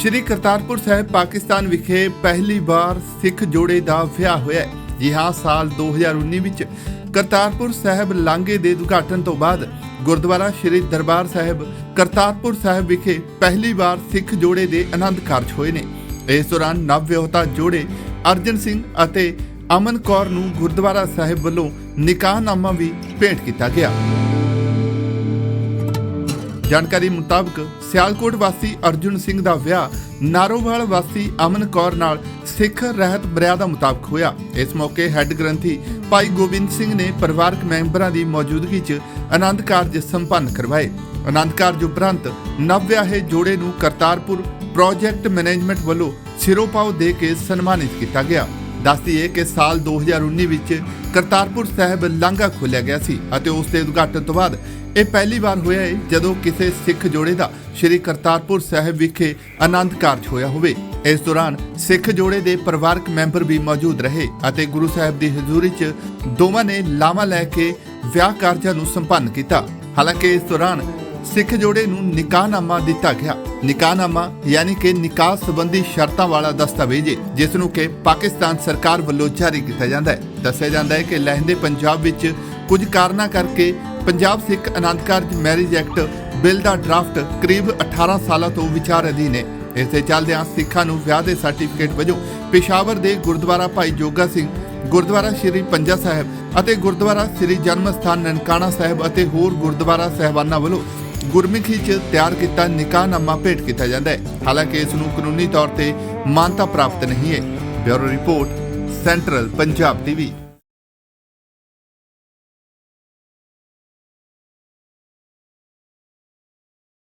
ਸ਼੍ਰੀ ਕਰਤਾਰਪੁਰ ਸਾਹਿਬ, ਪਾਕਿਸਤਾਨ ਵਿਖੇ ਪਹਿਲੀ ਵਾਰ ਸਿੱਖ ਜੋੜੇ ਦਾ ਵਿਆਹ ਹੋਇਆ ਜੀ ਹਾਂ ਸਾਲ 2019 ਵਿੱਚ ਕਰਤਾਰਪੁਰ ਸਾਹਿਬ ਲਾਂਘੇ ਦੇ ਉਦਘਾਟਨ ਤੋਂ ਬਾਅਦ ਗੁਰਦੁਆਰਾ ਸ਼੍ਰੀ ਦਰਬਾਰ ਸਾਹਿਬ, ਕਰਤਾਰਪੁਰ ਸਾਹਿਬ ਵਿਖੇ ਪਹਿਲੀ ਵਾਰ ਸਿੱਖ ਜੋੜੇ ਦੇ ਆਨੰਦ ਕਾਰਜ ਹੋਏ ਨੇ। ਇਸ ਦੌਰਾਨ ਨਵ ਵਿਆਹੁਤਾ ਜੋੜੇ ਅਰਜਨ ਸਿੰਘ ਅਤੇ ਅਮਨ ਕੌਰ ਨੂੰ ਗੁਰਦੁਆਰਾ ਸਾਹਿਬ ਵੱਲੋਂ ਨਿਕਾਹਨਾਮਾ ਵੀ ਭੇਂਟ ਕੀਤਾ ਗਿਆ। ਜਾਣਕਾਰੀ ਮੁਤਾਬਕ ਸਿਆਲਕੋਟ ਵਾਸੀ ਅਰਜੁਨ ਸਿੰਘ ਦਾ ਵਿਆਹ ਨਾਰੋਵਾਲ ਵਾਸੀ ਅਮਨ ਕੌਰ ਨਾਲ ਸਿੱਖ ਰਹਿਤ ਮਰਿਆਦਾ ਮੁਤਾਬਕ ਹੋਇਆ। ਇਸ ਮੌਕੇ ਹੈੱਡ ਗ੍ਰੰਥੀ ਭਾਈ ਗੋਬਿੰਦ ਸਿੰਘ ਨੇ ਪਰਿਵਾਰਕ ਮੈਂਬਰਾਂ ਦੀ ਮੌਜੂਦਗੀ 'ਚ ਆਨੰਦ ਕਾਰਜ ਸੰਪੰਨ ਕਰਵਾਏ। ਆਨੰਦ ਕਾਰਜ ਉਪਰੰਤ ਨਵ ਵਿਆਹੇ ਜੋੜੇ ਨੂੰ ਕਰਤਾਰਪੁਰ ਪ੍ਰੋਜੈਕਟ ਮੈਨੇਜਮੈਂਟ ਵੱਲੋਂ ਸਿਰੋਪਾਓ ਦੇ ਕੇ ਸਨਮਾਨਿਤ ਕੀਤਾ ਗਿਆ। ਦੱਸਦੀ ਹੈ ਕਿ ਸਾਲ 2019 ਵਿੱਚ ਕਰਤਾਰਪੁਰ ਸਾਹਿਬ ਲਾਂਘਾ ਖੋਲਿਆ ਗਿਆ ਸੀ ਅਤੇ ਉਸ ਦੇ ਉਦਘਾਟਨ ਤੋਂ ਬਾਅਦ ਇਹ ਪਹਿਲੀ ਵਾਰ ਹੋਇਆ ਹੈ ਜਦੋਂ ਕਿਸੇ ਸਿੱਖ ਜੋੜੇ ਦਾ ਸ੍ਰੀ ਕਰਤਾਰਪੁਰ ਸਾਹਿਬ ਵਿਖੇ ਆਨੰਦ ਕਾਰਜ ਹੋਇਆ ਹੋਵੇ। ਇਸ ਦੌਰਾਨ ਸਿੱਖ ਜੋੜੇ ਦੇ ਪਰਿਵਾਰਕ ਮੈਂਬਰ ਵੀ ਮੌਜੂਦ ਰਹੇ ਅਤੇ ਗੁਰੂ ਸਾਹਿਬ ਦੀ ਹਜ਼ੂਰੀ 'ਚ ਦੋਵਾਂ ਨੇ ਲਾਮਾ ਲੈ ਕੇ ਵਿਆਹ ਕਾਰਜਾਂ ਨੂੰ ਸੰਪੰਨ ਕੀਤਾ। ਹਾਲਾਂਕਿ ਇਸ ਦੌਰਾਨ ਸਿੱਖ ਜੋੜੇ ਨੂੰ ਨਿਕਾਹਨਾਮਾ ਦਿੱਤਾ ਗਿਆ। ਨਿਕਾਹਨਾਮਾ ਯਾਨੀ ਕਿ ਨਿਕਾਹ ਸੰਬੰਧੀ ਸ਼ਰਤਾਂ ਵਾਲਾ ਦਸਤਾਵੇਜ਼ ਹੈ, ਜਿਸ ਨੂੰ ਕਿ ਪਾਕਿਸਤਾਨ ਸਰਕਾਰ ਵੱਲੋਂ ਜਾਰੀ ਕੀਤਾ ਜਾਂਦਾ ਹੈ। ਦੱਸਿਆ ਜਾਂਦਾ ਹੈ ਕਿ ਲਹਿੰਦੇ ਪੰਜਾਬ ਵਿੱਚ ਕੁਝ ਕਾਰਨਾਂ ਕਰਕੇ Punjab Sikh Anand Karaj marriage act bill ਦਾ ਡਰਾਫਟ ਕਰੀਬ 18 ਸਾਲਾਂ ਤੋਂ ਵਿਚਾਰ ਅਧੀਨ ਹੈ। ਇਸ ਦੇ ਚੱਲਦਿਆਂ ਸਿੱਖਾਂ ਨੂੰ ਵਿਆਹ ਦੇ ਸਰਟੀਫਿਕੇਟ ਵਜੋਂ ਪੇਸ਼ਾਵਰ ਦੇ ਗੁਰਦੁਆਰਾ ਭਾਈ ਜੋਗਾ ਸਿੰਘ, ਗੁਰਦੁਆਰਾ ਸ਼੍ਰੀ ਪੰਜਾ ਸਾਹਿਬ ਅਤੇ ਗੁਰਦੁਆਰਾ ਸ਼੍ਰੀ ਜਨਮ ਸਥਾਨ ਨਨਕਾਣਾ ਸਾਹਿਬ ਅਤੇ ਹੋਰ ਗੁਰਦੁਆਰਾ ਸਹਿਬਾਨਾਂ ਵੱਲੋਂ ਗੁਰਮੁਖੀ 'ਚ ਤਿਆਰ ਕੀਤਾ ਨਿਕਾਹਨਾਮਾ ਭੇਟ ਕੀਤਾ ਜਾਂਦਾ ਹੈ। ਹਾਲਾਂਕਿ ਇਸ ਨੂੰ ਕਾਨੂੰਨੀ ਤੌਰ ਤੇ ਮਾਨਤਾ ਪ੍ਰਾਪਤ ਨਹੀਂ ਹੈ। Bureau report, central Punjab TV.